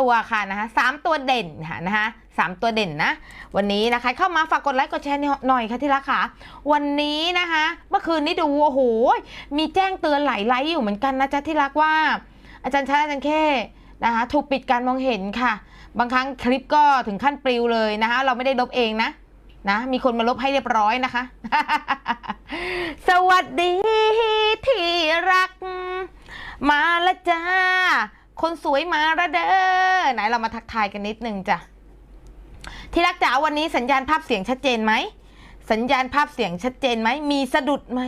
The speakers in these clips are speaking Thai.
ตัวค่ะนะคะสามตัวเด่นค่ะนะคะสามตัวเด่นนะ วันนี้นะคะเข้ามาฝากกดไลค์กดแชร์หน่อยค่ะที่รักค่ะ วันนี้นะคะ เมื่อคืนนี้ดูโอ้โหมีแจ้งเตือนหลายไลค์อยู่เหมือนกันนะจ๊ะที่รักว่า อาจารย์ชาอาจารย์เข้นะคะถูกปิดการมองเห็นค่ะ บางครั้งคลิปก็ถึงขั้นปลิวเลยนะคะ เราไม่ได้ลบเองนะนะมีคนมาลบให้เรียบร้อยนะคะ สวัสดีที่รัก มาละจ้า คนสวยมาละเด้อไหนเรามาทักทายกันนิดนึงจ้ะที่รักจ๋าวันนี้สัญญาณภาพเสียงชัดเจนไหมสัญญาณภาพเสียงชัดเจนไหมมีสะดุดไหม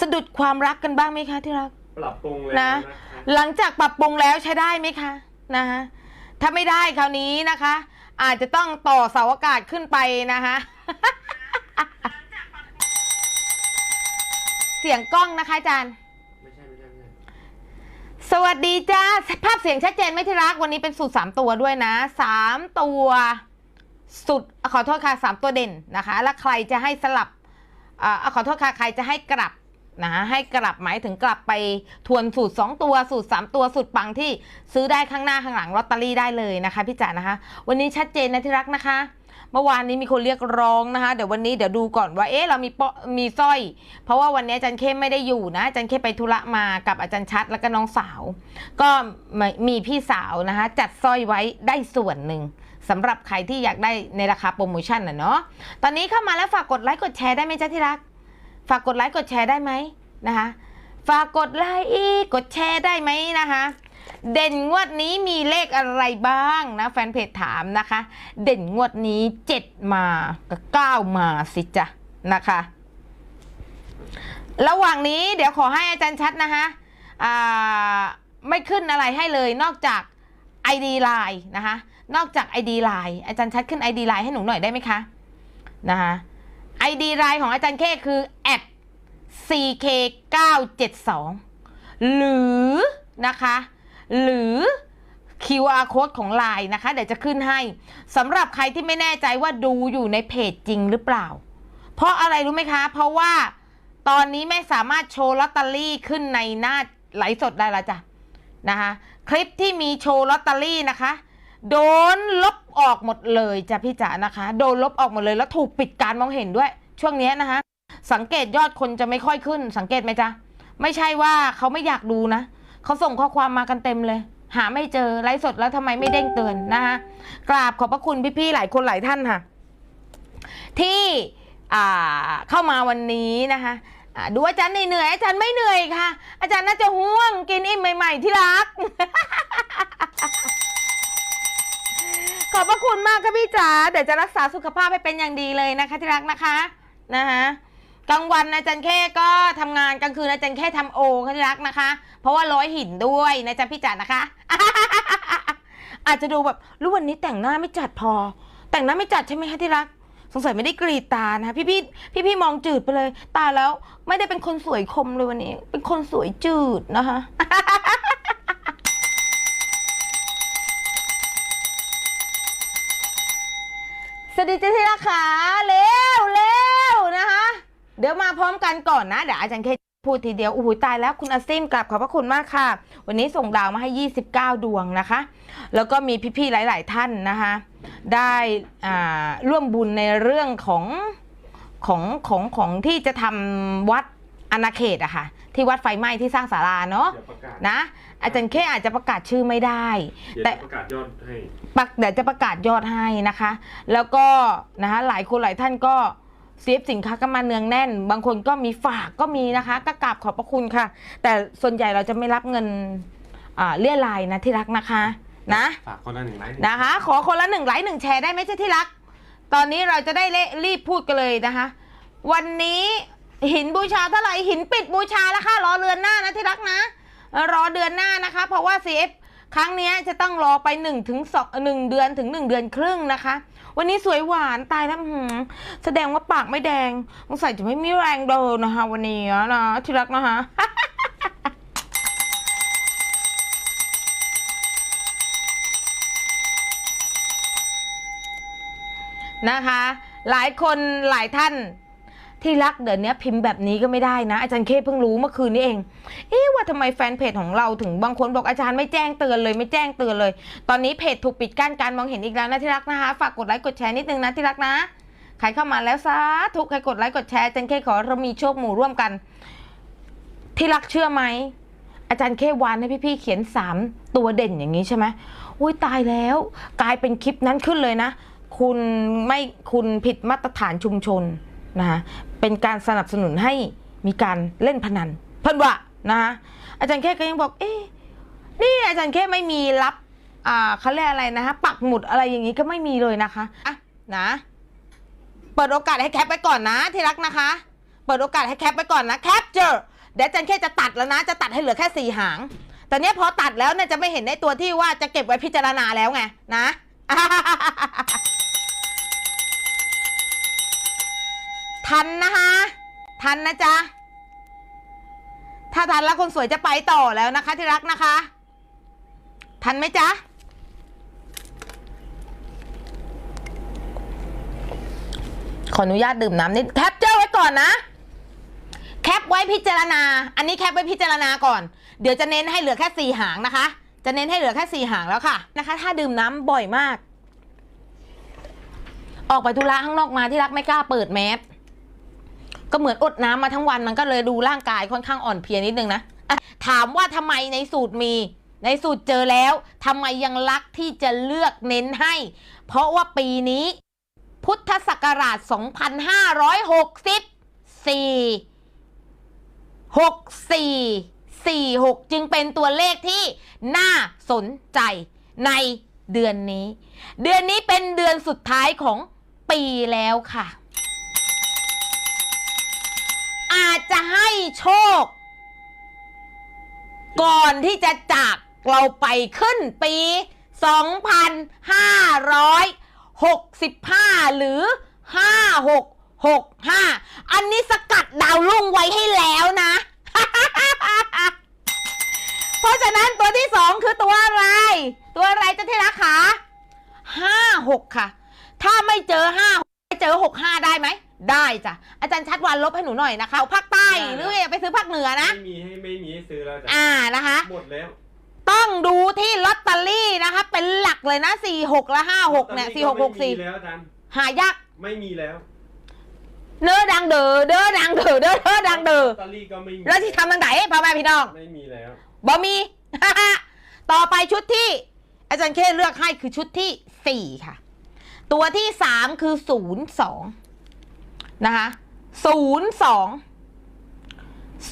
สะดุดความรักกันบ้างไหมคะที่รักปรับปรุงเลยนะนะหลังจากปรับปรุงแล้วใช้ได้ไหมคะนะคะถ้าไม่ได้คราวนี้นะคะ อาจจะต้องต่อเสาอากาศขึ้นไปนะคะเสียงกล้องนะคะอาจารย์ ไม่ใช่ไม่ใช่ไม่ใช่ สวัสดีจ้า ภาพเสียงชัดเจนไหมที่รักวันนี้เป็นสูตรสามตัวด้วยนะสามตัวสุดขอโทษค่ะสามตัวเด่นนะคะ แล้วใครจะให้สลับอ่าขอโทษค่ะ ใครจะให้กลับนะให้กลับหมายถึงกลับไปทวนสูตร 2 ตัวสูตร 3 ตัวสูตรปังที่ซื้อได้ข้างหน้าข้างหลังลอตเตอรี่ได้เลยนะคะพี่จ๋านะคะ วันนี้ชัดเจนนะที่รักนะคะ เมื่อวานนี้มีคนเรียกร้องนะคะ เดี๋ยววันนี้เดี๋ยวดูก่อนว่า เอ๊ะเรามีปมีสร้อย เพราะว่าวันนี้อาจารย์เข้มไม่ได้อยู่นะอาจารย์เข้มไปธุระมากับอาจารย์ชัดแล้วก็น้องสาว ก็มีพี่สาวนะคะ จัดสร้อยไว้ได้ส่วนหนึ่งสำหรับใครที่อยากได้ในราคาโปรโมชั่นนะเนาะตอนนี้เข้ามาแล้วฝากกดไลค์กดแชร์ได้ไหมจ๊ะที่รัก ฝากกดไลค์กดแชร์ได้ไหมนะคะ ฝากกดไลค์กดแชร์ได้ไหมนะคะ เด่นงวดนี้มีเลขอะไรบ้างนะแฟนเพจถามนะคะ เด่นงวดนี้7มากับ9มาสิจ้ะนะคะ ระหว่างนี้เดี๋ยวขอให้อาจารย์ชัดนะคะไม่ขึ้นอะไรให้เลยนอกจาก ID Line นะคะนอกจาก ID Line อาจารย์ชัดขึ้น ID Line ให้หนูหน่อยได้ไหมคะนะคะ ID Line ของอาจารย์เคคือ @ck972 หรือนะคะ หรือ QR code ของ Line นะคะ เดี๋ยวจะขึ้นให้สำหรับใครที่ไม่แน่ใจว่าดูอยู่ในเพจจริงหรือเปล่า เพราะอะไรรู้ไหมคะ เพราะว่าตอนนี้ไม่สามารถโชว์ลอตเตอรี่ขึ้นในหน้าไลฟ์สดได้ล้วจ้ะนะคะคลิปที่มีโชว์ลอตเตอรี่นะคะ โดนลบออกหมดเลยจ้ะพี่จ๋านะคะ โดนลบออกหมดเลยแล้วถูกปิดการมองเห็นด้วย ช่วงนี้นะคะ สังเกตยอดคนจะไม่ค่อยขึ้น สังเกตไหมจ๊ะไม่ใช่ว่าเขาไม่อยากดูนะ เขาส่งข้อความมากันเต็มเลย หาไม่เจอไลฟ์สดแล้วทำไมไม่เด้งเตือนนะคะกราบขอบพระคุณพี่ๆหลายคนหลายท่านค่ะ ที่เข้ามาวันนี้นะคะดูอาจารย์เหนื่อยอาจารย์ไม่เหนื่อยค่ะ อาจารย์น่าจะห่วงกินอิ่มใหม่ ๆ ที่รัก ขอบพระคุณมากค่ะพี่จ๋าเดี๋ยวจะรักษาสุขภาพให้เป็นอย่างดีเลยนะคะที่รักนะคะนะคะ กลางวันอาจารย์แค่ก็ทำงานกลางคืนอาจารย์แค่ทำโอค่ะที่รักนะคะ เพราะว่าร้อยหินด้วยนะจ๊ะพี่จ๋านะคะ อาจจะดูแบบรู้วันนี้แต่งหน้าไม่จัดพอ แต่งหน้าไม่จัดใช่ไหมคะที่รัก สงสัยไม่ได้กรีดตานะพี่พี่พี่พี่มองจืดไปเลย ตาแล้วไม่ได้เป็นคนสวยคมเลยวันนี้ เป็นคนสวยจืดนะคะสวัสดีจ้าที่รักขาเร็วเร็วนะคะ เดี๋ยวมาพร้อมกันก่อนนะ เดี๋ยวอาจารย์เคพูดทีเดียวอู้หูตายแล้วคุณอาซิมกลับขอบพระคุณมากค่ะ วันนี้ส่งดาวมาให้ 29 ดวงนะคะ แล้วก็มีพี่ๆหลาย ๆ ท่านนะคะ ได้อ่าร่วมบุญในเรื่องของของของของที่จะทำวัดอนาเขตอะค่ะที่วัดไฟไหม้ที่สร้างศาลาเนาะเดี๋ยวประกาศนะอาจารย์เคอาจจะประกาศชื่อไม่ได้เดี๋ยวแต่จะประกาศยอดให้ปักเดี๋ยวจะประกาศยอดให้นะคะ แล้วก็นะคะหลายคนหลายท่านก็ เซฟสินค้ากันมาเนืองแน่น บางคนก็มีฝากก็มีนะคะก็กราบขอบพระคุณค่ะ แต่ส่วนใหญ่เราจะไม่รับเงินอ่าเลี่ยรายนะที่รักนะคะนะฝากคนละหนึ่งไลค์นะคะ ขอคนละหนึ่งไลค์หนึ่งแชร์ได้ไหมเจ้าที่รัก ตอนนี้เราจะได้เลรีบพูดกันเลยนะคะ วันนี้หินบูชาเท่าไหร่หินปิดบูชาแล้วค่ะรอเดือนหน้านะที่รักนะเอ่อรอเดือนหน้านะคะ เพราะว่า CF ครั้งเนี้ยจะต้องรอไป1ถึง2 1เดือนถึง 1 เดือนครึ่งนะคะ วันนี้สวยหวานตายแล้วหือแสดงว่าปากไม่แดงสงสัยจะไม่มีแรงเดินนะคะ วันนี้นะที่รักนะคะนะคะ หลายคนหลายท่าน ที่รักเดี๋ยวนี้พิมพ์แบบนี้ก็ไม่ได้นะ อาจารย์เคเพิ่งรู้เมื่อคืนนี้เอง เอ๊ะว่าทำไมแฟนเพจของเราถึงบางคนบอกอาจารย์ไม่แจ้งเตือนเลยไม่แจ้งเตือนเลย ตอนนี้เพจถูกปิดกั้นการมองเห็นอีกแล้วนะที่รักนะคะ ฝากกดไลค์กดแชร์นิดนึงนะที่รักนะใครเข้ามาแล้วซาทุกใครกดไลค์กดแชร์อาจารย์เคขอเรามีโชคหมู่ร่วมกัน ที่รักเชื่อไหมอาจารย์เควานให้พี่ๆเขียนสามตัวเด่นอย่างนี้ใช่ไหมอุ้ยตายแล้ว กลายเป็นคลิปนั้นขึ้นเลยนะ คุณไม่คุณผิดมาตรฐานชุมชนนะคะ เป็นการสนับสนุนให้มีการเล่นพนันเพิ่นว่านะคะอาจารย์แค่ก็ยังบอก เอ๊ะนี่อาจารย์แค่ไม่มีรับอ่าเขาเรียกอะไรนะคะปักหมุดอะไรอย่างนี้ก็ไม่มีเลยนะคะอะนะเปิดโอกาสให้แคปไว้ก่อนนะที่รักนะคะ เปิดโอกาสให้แคปไว้ก่อนนะแคปเจอเดี๋ยวอาจันแค่จะตัดแล้วนะ จะตัดให้เหลือแค่สี่หางแต่เนี้ยพอตัดแล้วเนี่ยจะไม่เห็นในตัวที่ว่าจะเก็บไว้พิจารณาแล้วไงนะ ทันนะคะทันนะจ๊ะถ้าทันแล้วคนสวยจะไปต่อแล้วนะคะ ที่รักนะคะ ทันไหมจ๊ะขออนุญาตดื่มน้ำนิดแคปเจอร์ไว้ก่อนนะ แคปไว้พิจารณา อันนี้แคปไว้พิจารณาก่อน เดี๋ยวจะเน้นให้เหลือแค่สี่หางนะคะ จะเน้นให้เหลือแค่สี่หางแล้วค่ะนะคะ ถ้าดื่มน้ำบ่อยมาก ออกไปธุระข้างนอกมาที่รักไม่กล้าเปิดแมส ก็เหมือนอดน้ำมาทั้งวันมันก็เลยดูร่างกายค่อนข้างอ่อนเพลียนิดนึงนะถามว่าทำไมในสูตรมี ในสูตรเจอแล้วทำไมยังรักที่จะเลือกเน้นให้ เพราะว่าปีนี้ พุทธศักราช 2564 64 46 จึงเป็นตัวเลขที่น่าสนใจในเดือนนี้ เดือนนี้เป็นเดือนสุดท้ายของปีแล้วค่ะ อาจจะให้โชค ก่อนที่จะจากเราไปขึ้นปี 2565 หรือ 5665 อันนี้สกัดดาวรุ่งไว้ให้แล้วนะ เพราะฉะนั้นตัวที่สองคือตัวอะไร ตัวอะไรจะที่รักคะห้าหกค่ะ ถ้าไม่เจอห้าไม่เจอหกห้าได้ไหม ได้จ้ะอาจารย์ชัดวันลบให้หนูหน่อยนะคะเอาภาคใต้หรืออย่าไปซื้อภาคเหนือนะ ไม่มีให้ไม่มีให้ซื้อแล้วจ้ะอ่านะคะ หมดแล้ว ต้องดูที่ลอตเตอรี่นะคะ เป็นหลักเลยนะสี่หกและห้าหกเนี่ยสี่หกหกสี่ไม่มีแล้วอาจารย์หายากไม่มีแล้วเน้อดังเดอเด้อดังเดอเด้อเด้อดังเดอลอตเตอรี่ก็ไม่มีแล้วที่ทำตังไหนพ่อแม่พี่น้อง ไม่มีแล้ว บ่มี ต่อไปชุดที่ อาจารย์เคเลือกให้คือชุดที่สี่ค่ะ ตัวที่สามคือศูนย์สอง นะคะศูนย์สอง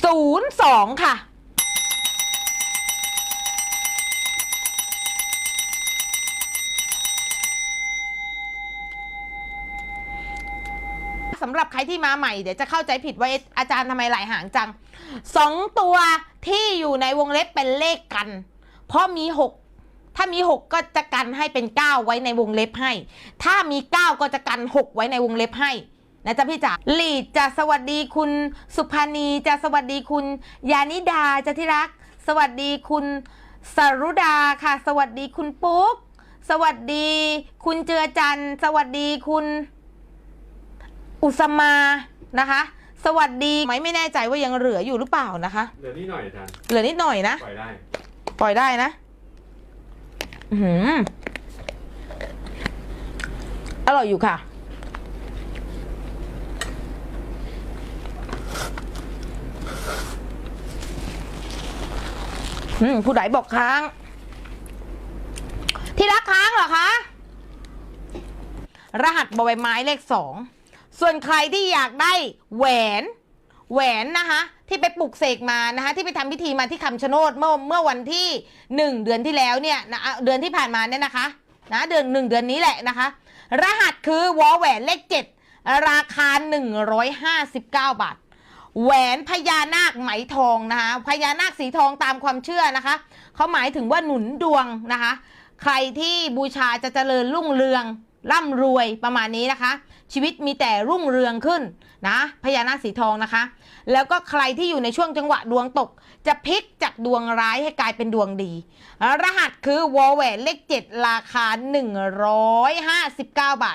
ศูนย์สองค่ะ สำหรับใครที่มาใหม่เดี๋ยวจะเข้าใจผิดว่าเอ๊ะอาจารย์ทำไมหลายหางจังสองตัวที่อยู่ในวงเล็บเป็นเลขกัน เพราะมีหกถ้ามีหกก็จะกันให้เป็นเก้าไว้ในวงเล็บให้ ถ้ามีเก้าก็จะกันหกไว้ในวงเล็บให้ นะจ๊ะพี่จ๋าลีดจะสวัสดีคุณสุภานีจะสวัสดีคุณยานิดาจะที่รัก สวัสดีคุณสรุดาค่ะ สวัสดีคุณปุ๊ก สวัสดี คุณเจือจันทร์สวัสดีคุณ อุสมานะคะ สวัสดีไหมไม่แน่ใจว่ายังเหลืออยู่หรือเปล่านะคะ เหลือนี่หน่อยอาจารย์เหลือนิดหน่อยนะ ปล่อยได้ ปล่อยได้นะ อือหืออร่อยอยู่ค่ะ อืมผู้ใดบอกค้าง ที่รักค้างเหรอคะ รหัสบใบไม้เลขสองส่วนใครที่อยากได้แหวน แหวนนะคะ ที่ไปปลุกเสกมานะคะ ที่ไปทำพิธีมาที่คำชะโนดเมื่อเมื่อวันที่หนึ่งเดือนที่แล้วเนี่ยนะเดือนที่ผ่านมาเนี่ยนะคะ นะเดือนหนึ่งเดือนนี้แหละนะคะ รหัสคือวอแหวนเลขเจ็ดราคา159บาท แหวนพญานาคไหมทองนะคะพญานาคสีทองตามความเชื่อนะคะเขาหมายถึงว่าหนุนดวงนะคะ ใครที่บูชาจะเจริญรุ่งเรืองร่ำรวยประมาณนี้นะคะ ชีวิตมีแต่รุ่งเรืองขึ้นนะพญานาคสีทองนะคะ แล้วก็ใครที่อยู่ในช่วงจังหวะดวงตก จะพลิกจากดวงร้ายให้กลายเป็นดวงดี รหัสคือวอแหวนเลข 7 ราคา 159 บาท